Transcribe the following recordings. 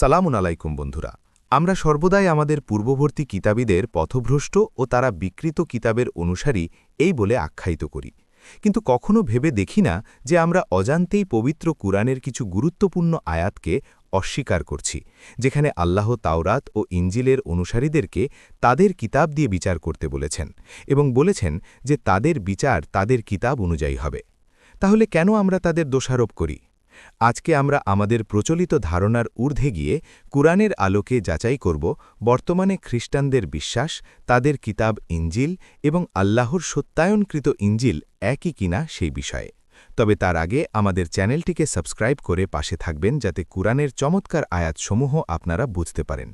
সালামুন আলাইকুম বন্ধুরা। আমরা সর্বদাই আমাদের পূর্ববর্তী কিতাবীদের পথভ্রষ্ট ও তারা বিকৃত কিতাবের অনুসারী এই বলে আখ্যায়িত করি। কিন্তু কখনো ভেবে দেখি না যে আমরা অজান্তেই পবিত্র কুরআনের কিছু গুরুত্বপূর্ণ আয়াতকে অস্বীকার করছি, যেখানে আল্লাহ তাওরাত ও ইঞ্জিলের অনুসারীদেরকে তাদের কিতাব দিয়ে বিচার করতে বলেছেন এবং বলেছেন যে তাদের বিচার তাদের কিতাব অনুযায়ী হবে। তাহলে কেন আমরা তাদের দোষারোপ করি? আজকে আমরা আমাদের প্রচলিত ধারণার ঊর্ধ্বে গিয়ে কুরআনের আলোকে যাচাই করব বর্তমানে খ্রিস্টানদের বিশ্বাস, তাদের কিতাব ইঞ্জিল এবং আল্লাহর সত্যায়নকৃত ইঞ্জিল একই কিনা সেই বিষয়ে। তবে তার আগে আমাদের চ্যানেলটিকে সাবস্ক্রাইব করে পাশে থাকবেন যাতে কুরআনের চমৎকার আয়াতসমূহ আপনারা বুঝতে পারেন।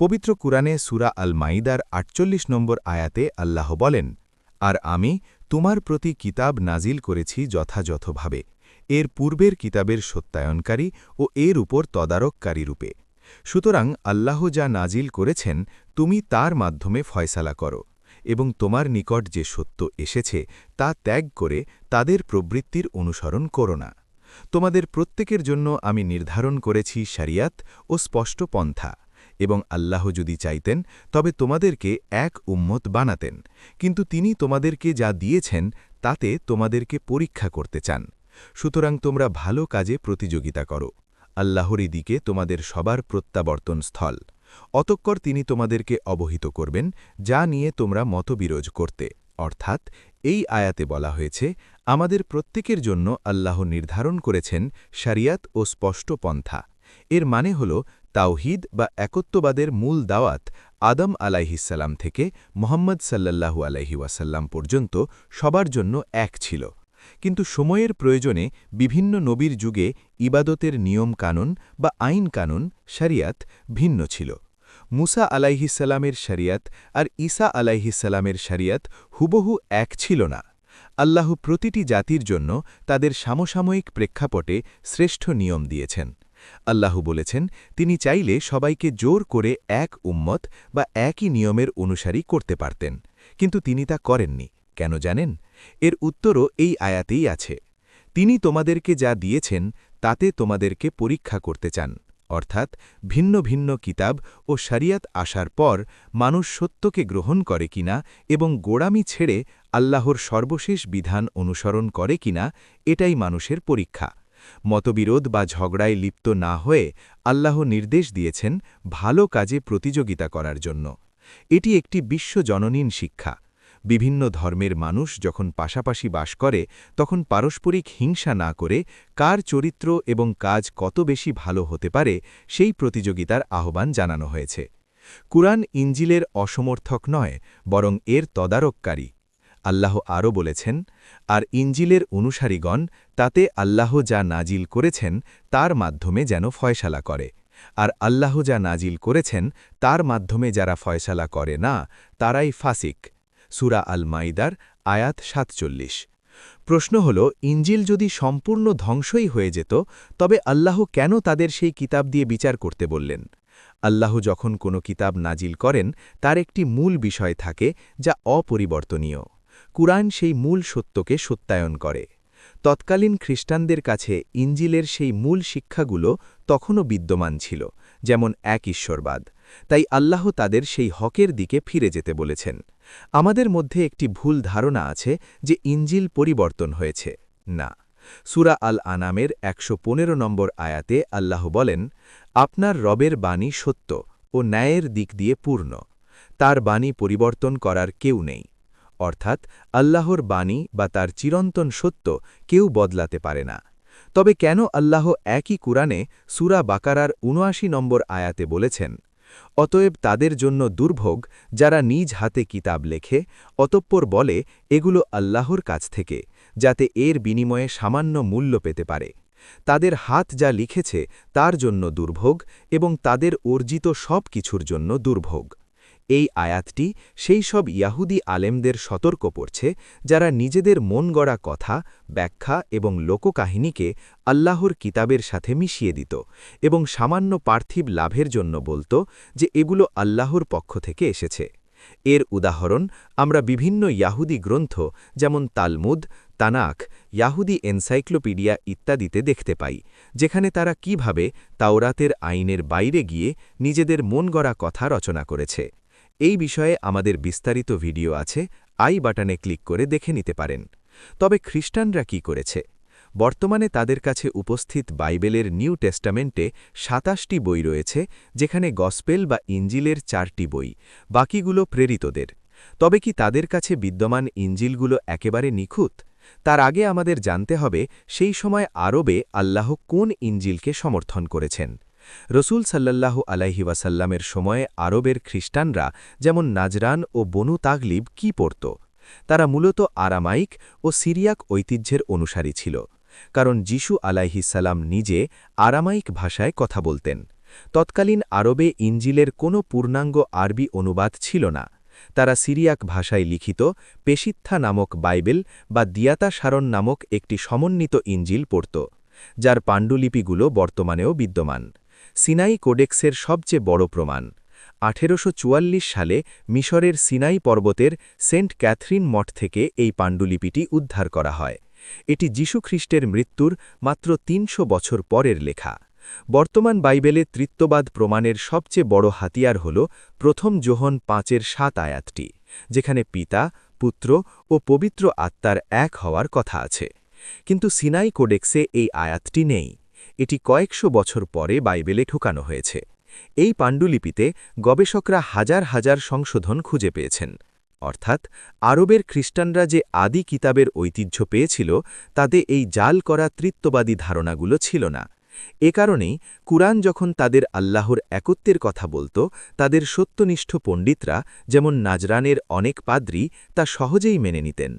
পবিত্র কুরআনে সুরা আল মাইদার আটচল্লিশ নম্বর আয়াতে আল্লাহ বলেন, আর আমি তোমার প্রতি কিতাব নাজিল করেছি যথাযথভাবে। এর পূর্বের কিতাবের সত্যায়নকারী ও এর উপর তদারককারী রূপে। সুতরাং আল্লাহ যা নাজিল করেছেন, তুমি তার মাধ্যমে ফয়সালা করো এবং তোমার নিকট যে সত্য এসেছে, তা ত্যাগ করে তাদের প্রবৃত্তির অনুসরণ করো না। তোমাদের প্রত্যেকের জন্য আমি নির্ধারণ করেছি শারিয়াত ও স্পষ্ট পন্থা এবং আল্লাহ যদি চাইতেন, তবে তোমাদেরকে এক উম্মত বানাতেন। কিন্তু তিনি তোমাদেরকে যা দিয়েছেন, তাতে তোমাদেরকে পরীক্ষা করতে চান। সুতরাং তোমরা ভালো কাজে প্রতিযোগিতা করো। আল্লাহরই দিকে তোমাদের সবার প্রত্যাবর্তন স্থল। অতঃকর তিনি তোমাদেরকে অবহিত করবেন, যা নিয়ে তোমরা মতবিরোধ করতে। অর্থাৎ, এই আয়াতে বলা হয়েছে, আমাদের প্রত্যেকের জন্য আল্লাহ নির্ধারণ করেছেন শারিয়াত ও স্পষ্ট পন্থা। এর মানে হল, তাওহিদ বা একত্ববাদের মূল দাওয়াত আদম আলাইহিসাল্লাম থেকে মোহাম্মদ সাল্লাল্লাহু আলাইহি ওয়াসাল্লাম পর্যন্ত সবার জন্য এক ছিল। কিন্তু সময়ের প্রয়োজনে বিভিন্ন নবীর যুগে ইবাদতের নিয়ম কানুন বা আইন কানুন শরিয়াত ভিন্ন ছিল। মুসা আলাইহিসাল্লামের শরিয়াত আর ঈসা আলাইহিসাল্লামের শরিয়াত হুবহু এক ছিল না। আল্লাহ প্রতিটি জাতির জন্য তাদের সমসাময়িক প্রেক্ষাপটে শ্রেষ্ঠ নিয়ম দিয়েছেন। আল্লাহ বলেছেন, তিনি চাইলে সবাইকে জোর করে এক উম্মত বা একই নিয়মের অনুসারী করতে পারতেন। কিন্তু তিনি তা করেননি। কেন জানেন? এর উত্তরও এই আয়াতেই আছে। তিনি তোমাদেরকে যা দিয়েছেন, তাতে তোমাদেরকে পরীক্ষা করতে চান, অর্থাৎ ভিন্ন ভিন্ন কিতাব ও শরিয়াত আসার পর মানুষ সত্যকে গ্রহণ করে কিনা এবং গোড়ামি ছেড়ে আল্লাহর সর্বশেষ বিধান অনুসরণ করে কিনা, এটাই মানুষের পরীক্ষা। মতবিরোধ বা ঝগড়ায় লিপ্ত না হয়ে আল্লাহ নির্দেশ দিয়েছেন ভালো কাজে প্রতিযোগিতা করার জন্য। এটি একটি বিশ্বজননীন শিক্ষা। বিভিন্ন ধর্মের মানুষ যখন পাশাপাশি বাস করে, তখন পারস্পরিক হিংসা না করে কার চরিত্র এবং কাজ কত বেশি ভালো হতে পারে সেই প্রতিযোগিতার আহ্বান জানানো হয়েছে। কুরআন ইঞ্জিলের অসমর্থক নয়, বরং এর তদারককারী। আল্লাহ আরও বলেছেন, আর ইঞ্জিলের অনুসারীগণ তাতে আল্লাহ যা নাজিল করেছেন তার মাধ্যমে যেন ফয়সালা করে। আর আল্লাহ যা নাজিল করেছেন তার মাধ্যমে যারা ফয়সালা করে না, তারাই ফাসিক। সুরা আল মাইদার আয়াত সাতচল্লিশ। প্রশ্ন হল ইঞ্জিল যদি সম্পূর্ণ ধ্বংসই হয়ে যেত, তবে আল্লাহ কেন তাদের সেই কিতাব দিয়ে বিচার করতে বললেন? আল্লাহ যখন কোনো কিতাব নাজিল করেন, তার একটি মূল বিষয় থাকে, যা অপরিবর্তনীয়। কুরআন সেই মূল সত্যকে সত্যায়ন করে। তৎকালীন খ্রিস্টানদের কাছে ইঞ্জিলের সেই মূল শিক্ষাগুলো তখনও বিদ্যমান ছিল, যেমন এক ঈশ্বরবাদ। তাই আল্লাহ তাদের সেই হকের দিকে ফিরে যেতে বলেছেন। আমাদের মধ্যে একটি ভুল ধারণা আছে যে ইঞ্জিল পরিবর্তন হয়েছে। না, সুরা আল আনামের একশ পনেরো নম্বর আয়াতে আল্লাহ বলেন, আপনার রবের বাণী সত্য ও ন্যায়ের দিক দিয়ে পূর্ণ। তার বাণী পরিবর্তন করার কেউ নেই। অর্থাৎ আল্লাহর বাণী বা তার চিরন্তন সত্য কেউ বদলাতে পারে না। তবে কেন আল্লাহ একই কুরআনে সুরা বাকারার উনআশি নম্বর আয়াতে বলেছেন অতএব তাদের জন্য দুর্ভোগ যারা নিজ হাতে কিতাব লেখে, অতঃপর বলে, এগুলো আল্লাহর কাছ থেকে, যাতে এর বিনিময়ে সামান্য মূল্য পেতে পারে। তাদের হাত যা লিখেছে, তার জন্য দুর্ভোগ এবং তাদের অর্জিত সব কিছুর জন্য দুর্ভোগ। এই আয়াতটি সেই সব ইয়াহুদি আলেমদের সতর্ক পড়ছে যারা নিজেদের মন গড়া কথা, ব্যাখ্যা এবং লোককাহিনীকে আল্লাহর কিতাবের সাথে মিশিয়ে দিত এবং সামান্য পার্থিব লাভের জন্য বলত যে এগুলো আল্লাহর পক্ষ থেকে এসেছে। এর উদাহরণ আমরা বিভিন্ন ইয়াহুদি গ্রন্থ যেমন তালমুদ তানাক ইয়াহুদি এনসাইক্লোপিডিয়া ইত্যাদিতে দেখতে পাই, যেখানে তারা কীভাবে তাওরাতের আইনের বাইরে গিয়ে নিজেদের মন গড়া কথা রচনা করেছে। এই বিষয়ে আমাদের বিস্তারিত ভিডিও আছে, আই বাটনে ক্লিক করে দেখে নিতে পারেন। তবে খ্রিস্টানরা কি করেছে? বর্তমানে তাদের কাছে উপস্থিত বাইবেলের নিউ টেস্টামেন্টে সাতাশটি বই রয়েছে, যেখানে গসপেল বা ইঞ্জিলের চারটি বই, বাকিগুলো প্রেরিতদের। তবে কি তাদের কাছে বিদ্যমান ইঞ্জিলগুলো একেবারে নিখুঁত? তার আগে আমাদের জানতে হবে, সেই সময় আরবে আল্লাহ কোন ইঞ্জিলকে সমর্থন করেছেন। রসুল সাল্লাল্লাহু আলাইহি ওয়াসাল্লামের সময়ে আরবের খ্রিস্টানরা যেমন নাজরান ও বনু তাগলিব কি পড়ত? তারা মূলত আরামাইক ও সিরিয়াক ঐতিহ্যের অনুসারী ছিল, কারণ যিশু আলাইহিসাল্লাম নিজে আরামাইক ভাষায় কথা বলতেন। তৎকালীন আরবে ইঞ্জিলের কোনো পূর্ণাঙ্গ আরবি অনুবাদ ছিল না। তারা সিরিয়াক ভাষায় লিখিত পেশিত্থা নামক বাইবেল বা দিয়াতা সারণ নামক একটি সমন্বিত ইঞ্জিল পড়ত, যার পাণ্ডুলিপিগুলো বর্তমানেও বিদ্যমান। সিনাই কোডেক্সের সবচেয়ে বড় প্রমাণ। আঠেরোশো চুয়াল্লিশ সালে মিশরের সিনাই পর্বতের সেন্ট ক্যাথরিন মঠ থেকে এই পাণ্ডুলিপিটি উদ্ধার করা হয়। এটি যীশুখ্রিস্টের মৃত্যুর মাত্র তিনশো বছর পরের লেখা। বর্তমান বাইবেলে তৃত্ববাদ প্রমাণের সবচেয়ে বড় হাতিয়ার হল প্রথম জোহন পাঁচের সাত আয়াতটি, যেখানে পিতা, পুত্র ও পবিত্র আত্মার এক হওয়ার কথা আছে। কিন্তু সিনাই কোডেক্সে এই আয়াতটি নেই। এটি কয়েকশো বছর পরে বাইবেলে ঠোকানো হয়েছে। এই পাণ্ডুলিপিতে গবেষকরা হাজার হাজার সংশোধন খুঁজে পেয়েছেন। অর্থাৎ আরবের খ্রিস্টানরা যে আদি কিতাবের ঐতিহ্য পেয়েছিল, তাতে এই জাল করা তৃত্ববাদী ধারণাগুলো ছিল না। এ কারণেই কুরআন যখন তাদের আল্লাহর একত্বের কথা বলত, তাদের সত্যনিষ্ঠ পণ্ডিতরা, যেমন নাজরানের অনেক পাদ্রী, তা সহজেই মেনে নিতেন।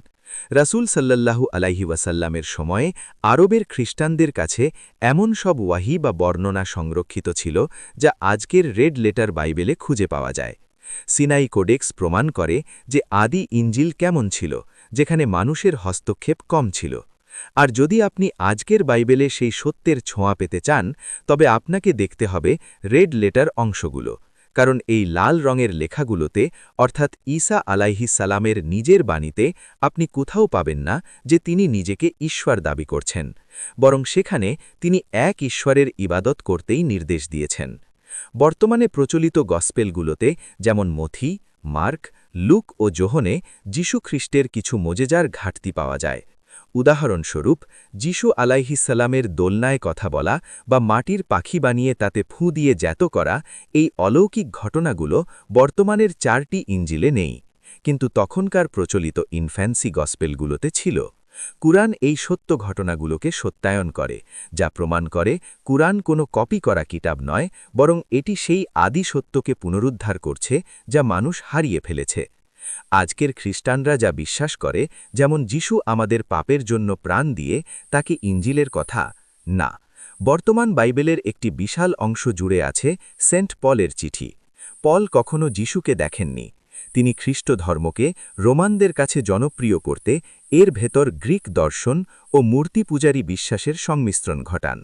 রাসুল সাল্লাল্লাহু আলাইহি ওয়াসাল্লামের সময়ে আরবের খ্রিস্টানদের কাছে এমন সব ওয়াহি বা বর্ণনা সংরক্ষিত ছিল যা আজকের রেড লেটার বাইবেলে খুঁজে পাওয়া যায়। সিনাই কোডেক্স প্রমাণ করে যে আদি ইঞ্জিল কেমন ছিল, যেখানে মানুষের হস্তক্ষেপ কম ছিল। আর যদি আপনি আজকের বাইবেলে সেই সত্যের ছোঁয়া পেতে চান, তবে আপনাকে দেখতে হবে রেড লেটার অংশগুলো। কারণ এই লাল রঙের লেখাগুলোতে, অর্থাৎ ঈসা আলাইহি সালামের নিজের বাণীতে, আপনি কোথাও পাবেন না যে তিনি নিজেকে ঈশ্বর দাবি করছেন, বরং সেখানে তিনি এক ঈশ্বরের ইবাদত করতেই নির্দেশ দিয়েছেন। বর্তমানে প্রচলিত গসপেলগুলোতে, যেমন মথি, মার্ক, লুক ও জোহনে যীশুখ্রিস্টের কিছু মজেজার ঘাটতি পাওয়া যায়। উদাহরণস্বরূপ, যিশু আলাইহিসাল্লামের দোলনায় কথা বলা বা মাটির পাখি বানিয়ে তাতে ফুঁ দিয়ে জ্যাত করা এই অলৌকিক ঘটনাগুলো বর্তমানের চারটি ইঞ্জিলে নেই, কিন্তু তখনকার প্রচলিত ইনফ্যান্সি গসপেলগুলোতে ছিল। কুরআন এই সত্য ঘটনাগুলোকে সত্যায়ন করে, যা প্রমাণ করে কুরআন কোনো কপি করা কিতাব নয়, বরং এটি সেই আদি সত্যকে পুনরুদ্ধার করছে, যা মানুষ হারিয়ে ফেলেছে। আজকের খ্রিস্টানরা যা বিশ্বাস করে, যেমন যিশু আমাদের পাপের জন্য প্রাণ দিয়ে, তাকে ইঞ্জিলের কথা, না। বর্তমান বাইবেলের একটি বিশাল অংশ জুড়ে আছে সেন্ট পলের চিঠি। পল কখনো যিশুকে দেখেননি। তিনি খ্রিস্ট ধর্মকে রোমানদের কাছে জনপ্রিয় করতে, এর ভেতর গ্রিক দর্শন ও মূর্তি পূজারী বিশ্বাসের সংমিশ্রণ ঘটান।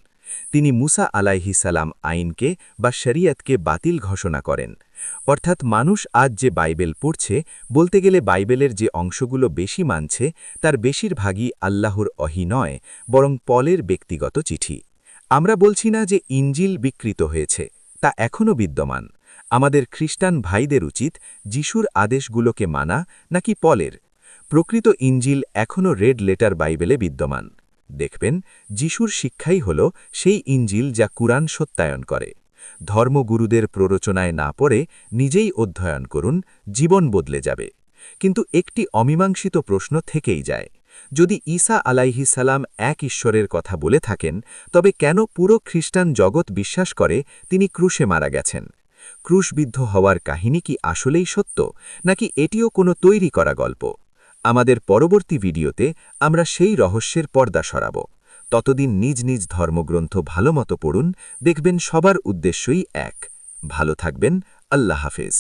তিনি মুসা আলাইহি সালাম আইনকে বা শরিয়তকে বাতিল ঘোষণা করেন। অর্থাৎ মানুষ আজ যে বাইবেল পড়ছে, বলতে গেলে বাইবেলের যে অংশগুলো বেশি মানছে, তার বেশিরভাগই আল্লাহর অহি নয়, বরং পলের ব্যক্তিগত চিঠি। আমরা বলছি না যে ইঞ্জিল বিকৃত হয়েছে, তা এখনও বিদ্যমান। আমাদের খ্রিস্টান ভাইদের উচিত যিশুর আদেশগুলোকে মানা নাকি পলের। প্রকৃত ইঞ্জিল এখনও রেড লেটার বাইবেলে বিদ্যমান। দেখবেন, যিশুর শিক্ষাই হল সেই ইঞ্জিল যা কুরআন সত্যায়ন করে। ধর্মগুরুদের প্ররোচনায় না পড়ে নিজেই অধ্যয়ন করুন, জীবন বদলে যাবে। কিন্তু একটি অমীমাংসিত প্রশ্ন থেকেই যায়, যদি ঈসা আলাইহি সালাম এক ঈশ্বরের কথা বলে থাকেন, তবে কেন পুরো খ্রিস্টান জগৎ বিশ্বাস করে তিনি ক্রুশে মারা গেছেন? ক্রুশবিদ্ধ হওয়ার কাহিনী কি আসলেই সত্য, নাকি এটিও কোনো তৈরি করা গল্প? আমাদের পরবর্তী ভিডিওতে আমরা সেই রহস্যের পর্দা সরাব। ততদিন নিজ নিজ ধর্মগ্রন্থ ভালোমতো পড়ুন, দেখবেন সবার উদ্দেশ্যই এক। ভালো থাকবেন, আল্লাহ হাফেজ।